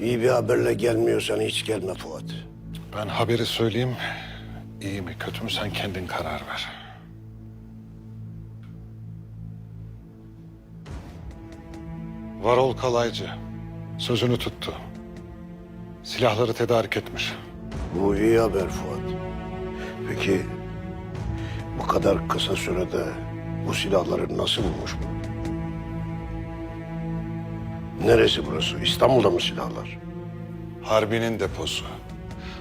İyi bir haberle gelmiyorsan hiç gelme Fuat. Ben haberi söyleyeyim. İyi mi kötü mü sen kendin karar ver. Varol Kalaycı sözünü tuttu. Silahları tedarik etmiş. Bu iyi haber Fuat. Peki bu kadar kısa sürede bu silahları nasıl bulmuş bu? Neresi burası? İstanbul'da mı silahlar? Harbi'nin deposu.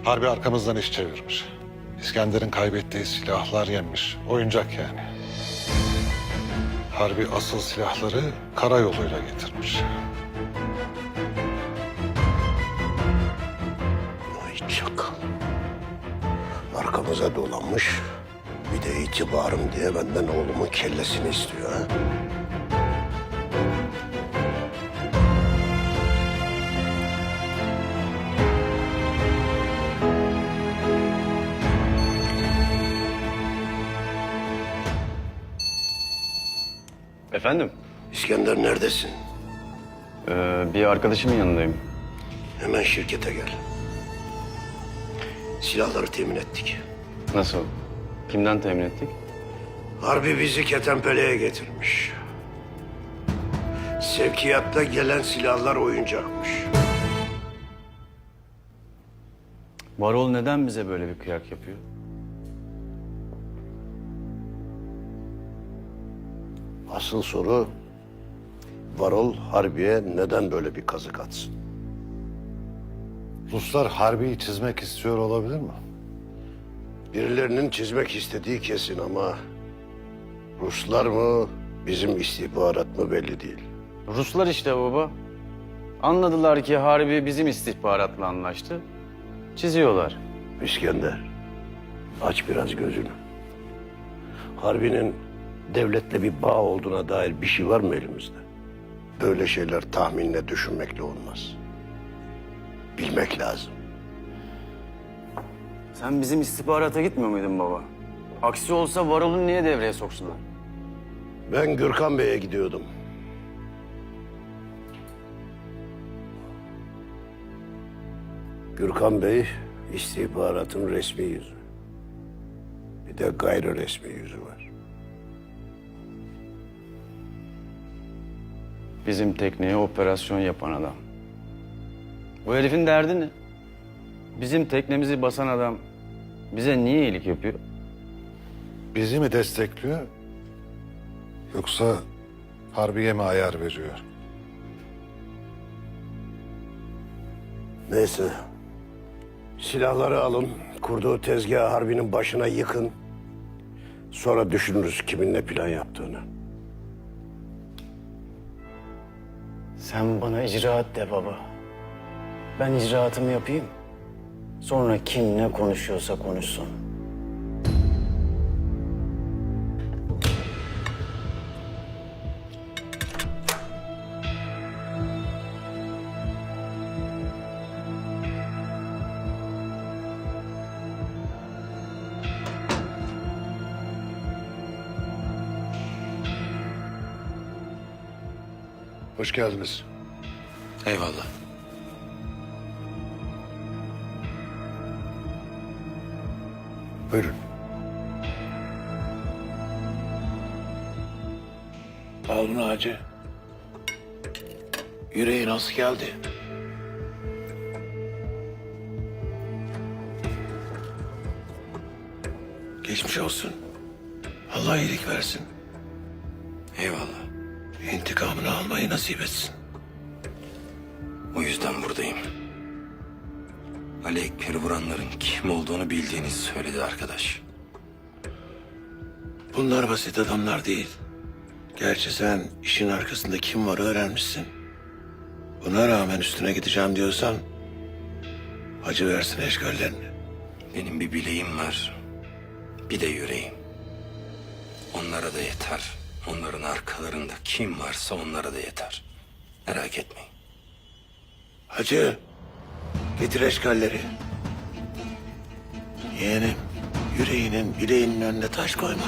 Harbi arkamızdan iş çevirmiş. İskender'in kaybettiği silahlar yenmiş. Oyuncak yani. Harbi asıl silahları karayoluyla getirmiş. Ay çakal. Arkamıza dolanmış. Bir de itibarım diye benden oğlumun kellesini istiyor ha. Efendim? İskender neredesin? Ee, bir arkadaşımın yanındayım. Hemen şirkete gel. Silahları temin ettik. Nasıl? Kimden temin ettik? Harbi bizi Ketenpele'ye getirmiş. Sevkiyatta gelen silahlar oyuncakmış. Varol neden bize böyle bir kıyak yapıyor? Asıl soru Varol Harbi'ye neden böyle bir kazık atsın? Ruslar Harbi'yi çizmek istiyor olabilir mi? Birilerinin çizmek istediği kesin ama Ruslar mı bizim istihbarat mı belli değil. Ruslar işte baba. Anladılar ki Harbi bizim istihbaratla anlaştı. Çiziyorlar. İskender aç biraz gözünü. Harbi'nin devletle bir bağ olduğuna dair bir şey var mı elimizde? Böyle şeyler tahminle düşünmekle olmaz. Bilmek lazım. Sen bizim istihbarata gitmiyor muydun baba? Aksi olsa Varol'u niye devreye soksunlar? Ben Gürkan Bey'e gidiyordum. Gürkan Bey istihbaratın resmi yüzü. Bir de gayri resmi yüzü var. Bizim tekneye operasyon yapan adam. Bu herifin derdi ne? Bizim teknemizi basan adam bize niye iyilik yapıyor? Bizi mi destekliyor? Yoksa Harbi'ye mi ayar veriyor? Neyse. Silahları alın, kurduğu tezgahı harbinin başına yıkın. Sonra düşünürüz kimin ne plan yaptığını. Sen bana icraat de baba. Ben icraatımı yapayım. Sonra kim ne konuşuyorsa konuşsun. Geldiniz. Eyvallah. Buyurun. Bunu hacı. Yüreği nasıl geldi? Geçmiş olsun. Allah iyilik versin. Eyvallah. İntikamını almayı nasip etsin. O yüzden buradayım. Ali Ekber'i vuranların kim olduğunu bildiğinizi söyledi arkadaş. Bunlar basit adamlar değil. Gerçi sen işin arkasında kim var öğrenmişsin. Buna rağmen üstüne gideceğim diyorsan... ...acı versin eşgallerini. Benim bir bileğim var. Bir de yüreğim. Onlara da yeter. Onların arkalarında kim varsa onlara da yeter. Merak etmeyin. Hacı, getir eşkalleri. Yeğenim, yüreğinin bileğinin önüne taş koyma.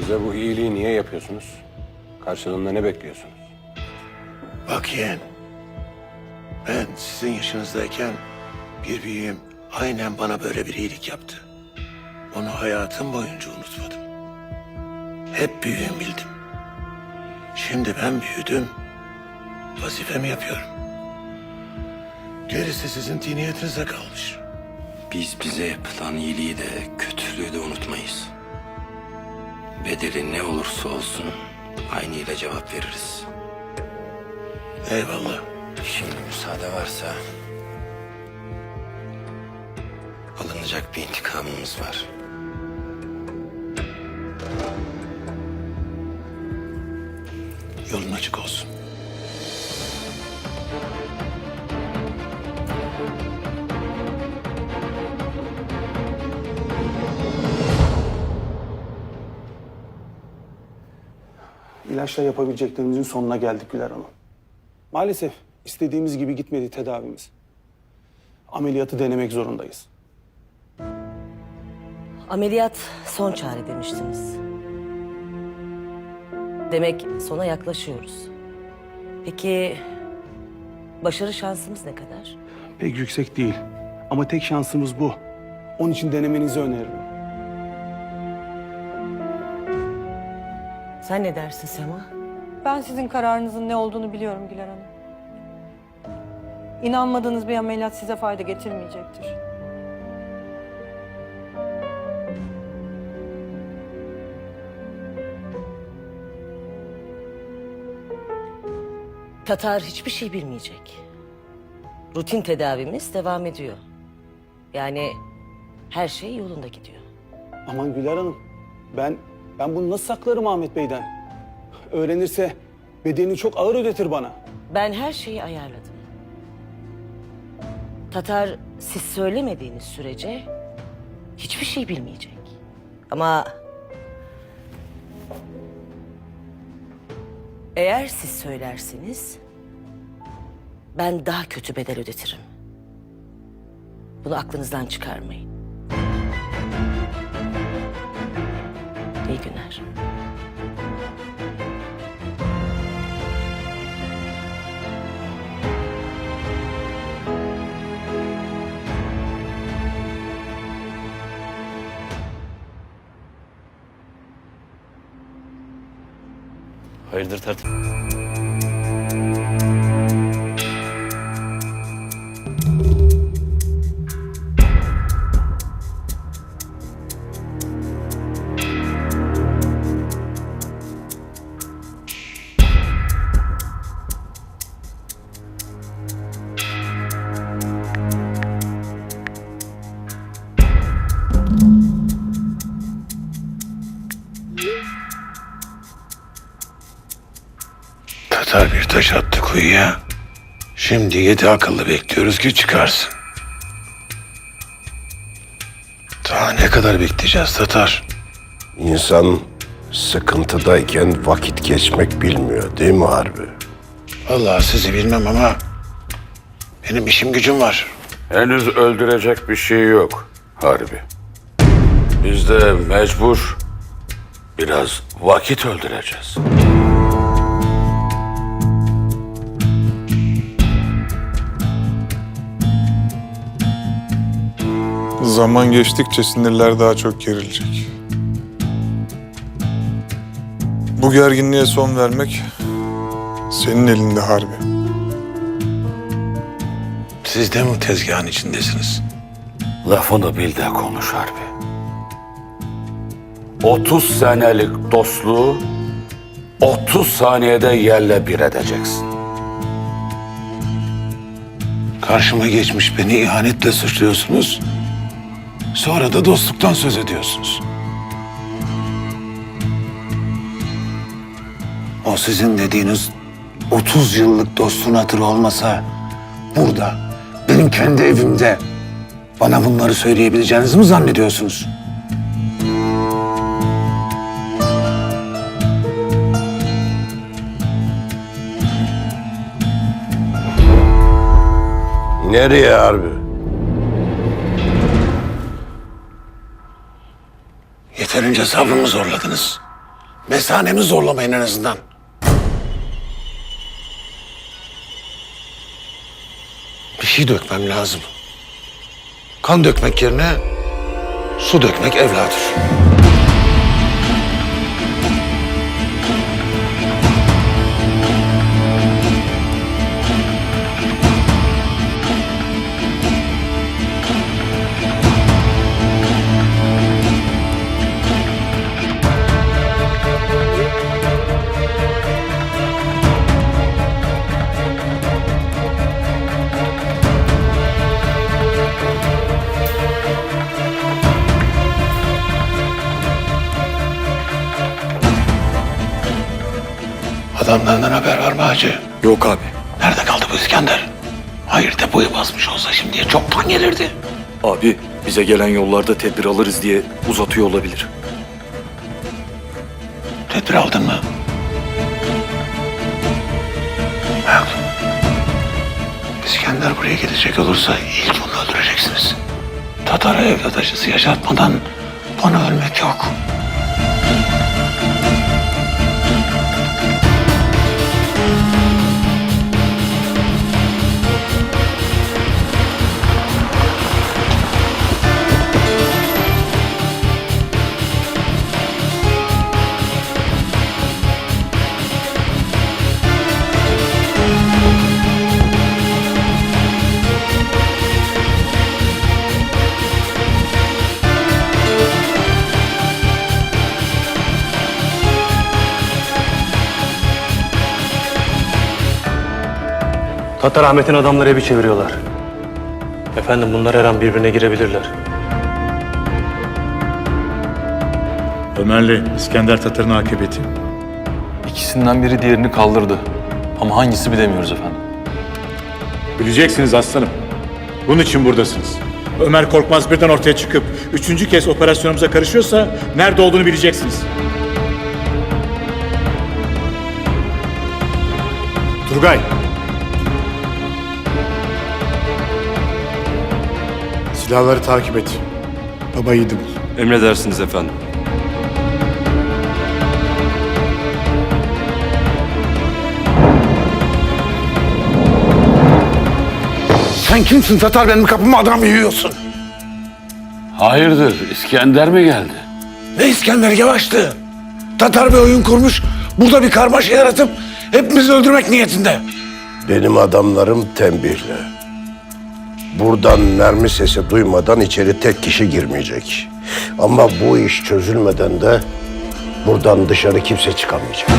Bize bu iyiliği niye yapıyorsunuz? Karşılığında ne bekliyorsunuz? Bak yeğen. Ben sizin yaşınızdayken bir büyüğüm aynen bana böyle bir iyilik yaptı. Onu hayatım boyunca unutmadım. Hep büyüğüm bildim. Şimdi ben büyüdüm. Vazifemi yapıyorum. Gerisi sizin tiniyetinize kalmış. Biz bize yapılan iyiliği de kötülüğü de unutmayız. Bedeli ne olursa olsun aynıyla cevap veririz. Eyvallah. Şimdi müsaade varsa alınacak bir intikamımız var. Yolun açık olsun. İlaçla yapabileceklerimizin sonuna geldik Güler Hanım. Maalesef istediğimiz gibi gitmedi tedavimiz. Ameliyatı denemek zorundayız. Ameliyat son çare demiştiniz. Demek sona yaklaşıyoruz. Peki başarı şansımız ne kadar? Pek yüksek değil. Ama tek şansımız bu. Onun için denemenizi öneririm. Sen ne dersin Sema? Ben sizin kararınızın ne olduğunu biliyorum Güler Hanım. İnanmadığınız bir ameliyat size fayda getirmeyecektir. Tatar hiçbir şey bilmeyecek. Rutin tedavimiz devam ediyor. Yani her şey yolunda gidiyor. Aman Güler Hanım, ben ben bunu nasıl saklarım Ahmet Bey'den? Öğrenirse bedelini çok ağır ödetir bana. Ben her şeyi ayarladım. Tatar siz söylemediğiniz sürece hiçbir şey bilmeyecek. Ama eğer siz söylerseniz ben daha kötü bedel ödetirim. Bunu aklınızdan çıkarmayın. İyi günler. Hayırdır tertip? Tatar bir taş attı kuyuya. Şimdi yedi akıllı bekliyoruz ki çıkarsın. Daha ne kadar bekleyeceğiz Tatar? İnsan sıkıntıdayken vakit geçmek bilmiyor değil mi Harbi? Vallahi sizi bilmem ama benim işim gücüm var. Henüz öldürecek bir şey yok Harbi. Biz de mecbur biraz vakit öldüreceğiz. Zaman geçtikçe sinirler daha çok gerilecek. Bu gerginliğe son vermek senin elinde harbi. Siz de mi tezgahın içindesiniz? Lafını bil de konuş Harbi. 30 senelik dostluğu 30 saniyede yerle bir edeceksin. Karşıma geçmiş beni ihanetle suçluyorsunuz. Sonra da dostluktan söz ediyorsunuz. O sizin dediğiniz 30 yıllık dostun hatırı olmasa burada benim kendi evimde bana bunları söyleyebileceğinizi mi zannediyorsunuz? Nereye Harbi? Yeterince sabrımı zorladınız. Mesanemi zorlamayın en azından. Bir şey dökmem lazım. Kan dökmek yerine su dökmek evladır. Adamlarından haber var mı hacı? Yok abi. Nerede kaldı bu İskender? Hayır depoyu basmış olsa şimdiye çoktan gelirdi. Abi bize gelen yollarda tedbir alırız diye uzatıyor olabilir. Tedbir aldın mı? Al. İskender buraya gelecek olursa ilk onu öldüreceksiniz. Tatar'a evlat acısı yaşatmadan bana ölmek yok. Tatar Ahmet'in adamları evi çeviriyorlar. Efendim bunlar her an birbirine girebilirler. Ömer'le İskender Tatar'ın akıbeti. İkisinden biri diğerini kaldırdı. Ama hangisi bilemiyoruz efendim. Bileceksiniz aslanım. Bunun için buradasınız. Ömer Korkmaz birden ortaya çıkıp üçüncü kez operasyonumuza karışıyorsa nerede olduğunu bileceksiniz. Turgay. Silahları takip et. Baba yiğidi bul. Emredersiniz efendim. Sen kimsin Tatar benim kapıma adam yiyorsun? Hayırdır İskender mi geldi? Ne İskender yavaştı. Tatar bir oyun kurmuş. Burada bir karmaşa yaratıp hepimizi öldürmek niyetinde. Benim adamlarım tembihli. Buradan mermi sesi duymadan içeri tek kişi girmeyecek. Ama bu iş çözülmeden de buradan dışarı kimse çıkamayacak.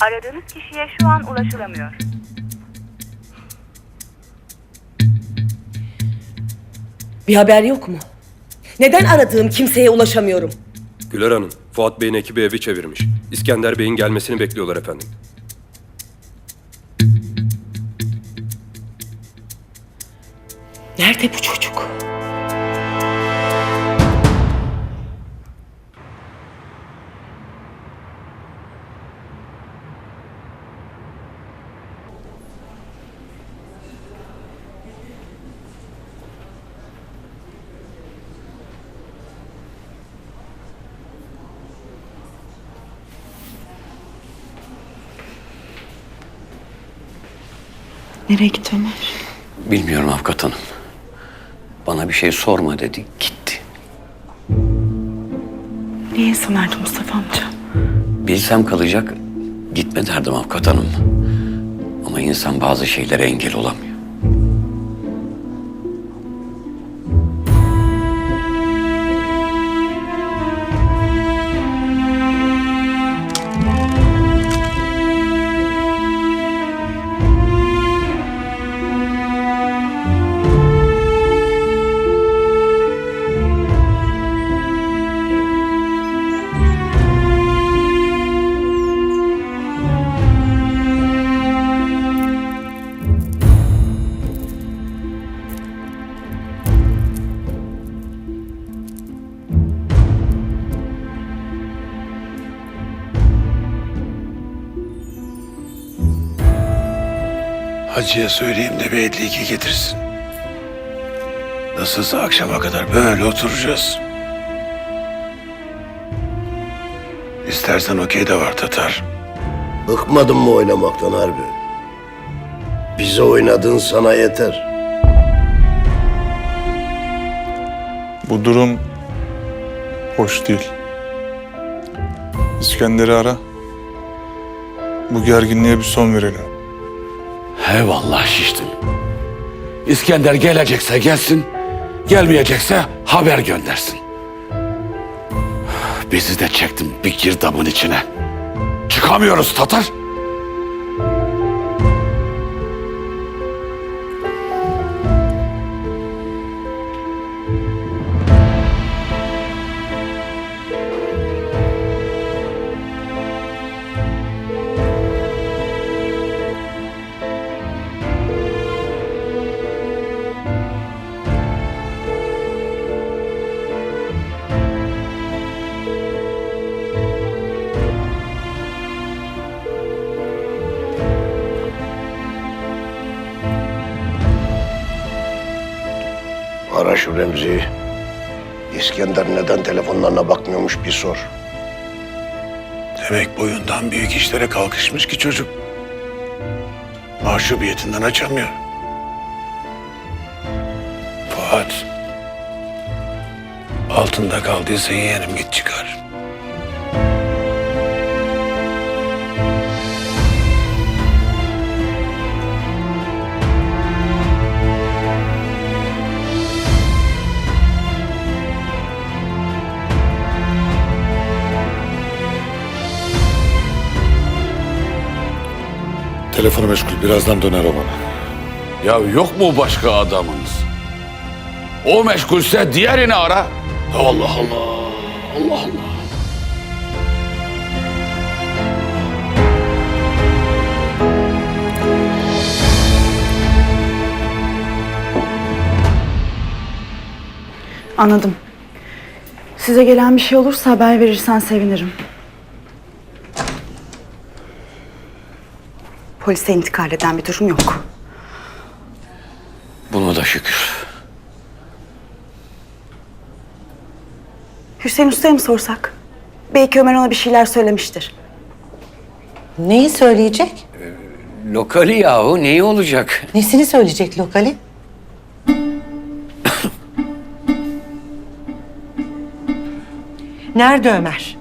Aradığınız kişiye şu an ulaşılamıyor. Bir haber yok mu? Neden aradığım kimseye ulaşamıyorum? Güler Hanım, Fuat Bey'in ekibi evi çevirmiş. İskender Bey'in gelmesini bekliyorlar efendim. Nerede bu çocuk? Nereye gitti Ömer? Bilmiyorum avukat hanım. Bana bir şey sorma dedi, gitti. Niye verdi Mustafa amca? Bilsem kalacak, gitme derdim avukat hanım. Ama insan bazı şeylere engel olamıyor. Hacıya söyleyeyim de bir 52 getirsin. Nasılsa akşama kadar böyle oturacağız. İstersen okey de var Tatar. Bıkmadın mı oynamaktan harbi? Bize oynadığın sana yeter. Bu durum hoş değil. İskender'i ara. Bu gerginliğe bir son verelim. Eyvallah şiştim. İskender gelecekse gelsin, gelmeyecekse haber göndersin. Bizi de çektim bir girdabın içine. Çıkamıyoruz Tatar. Ara şu Remzi'yi. İskender neden telefonlarına bakmıyormuş bir sor. Demek boyundan büyük işlere kalkışmış ki çocuk. Mahcubiyetinden açamıyor. Fuat. Altında kaldıysa yeğenim git çıkar. Telefonu meşgul. Birazdan döner o bana. Ya yok mu başka adamınız? O meşgulse diğerini ara. Allah Allah. Allah Allah. Anladım. Size gelen bir şey olursa haber verirsen sevinirim. Polise intikal eden bir durum yok. Buna da şükür. Hüseyin Usta'ya mı sorsak? Belki Ömer ona bir şeyler söylemiştir. Neyi söyleyecek? Lokali yahu neyi olacak? Nesini söyleyecek lokali? Nerede Ömer?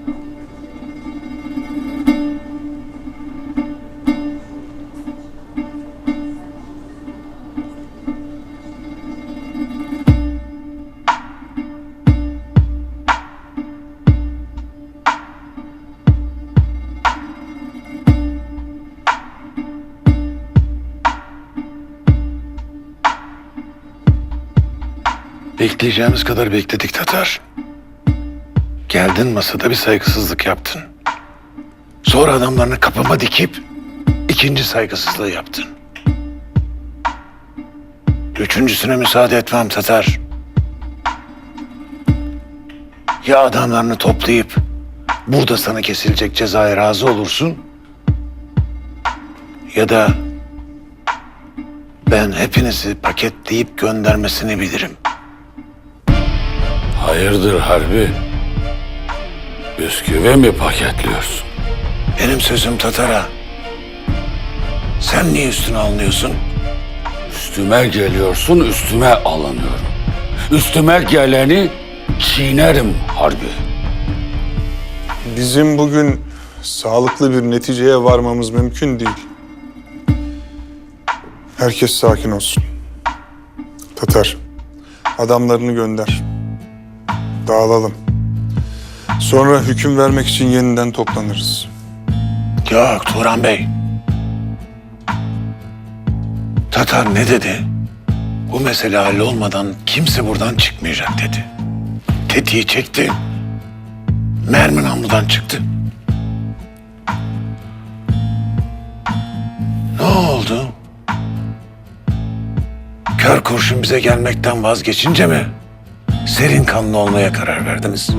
Bekleyeceğimiz kadar bekledik Tatar. Geldin masada bir saygısızlık yaptın. Sonra adamlarını kapıma dikip ikinci saygısızlığı yaptın. Üçüncüsüne müsaade etmem Tatar. Ya adamlarını toplayıp burada sana kesilecek cezaya razı olursun ya da ben hepinizi paketleyip göndermesini bilirim. Hayırdır harbi? Bisküvi mi paketliyorsun? Benim sözüm Tatar'a. Sen niye üstüne alınıyorsun? Üstüme geliyorsun, üstüme alınıyorum. Üstüme geleni çiğnerim harbi. Bizim bugün sağlıklı bir neticeye varmamız mümkün değil. Herkes sakin olsun. Tatar, adamlarını gönder. Dağılalım. Sonra hüküm vermek için yeniden toplanırız. Yok Turan Bey. Tatar ne dedi? Bu mesele hallolmadan kimse buradan çıkmayacak dedi. Tetiği çekti. Mermi namludan çıktı. Ne oldu? Kör kurşun bize gelmekten vazgeçince mi? Serin kanlı olmaya karar verdiniz.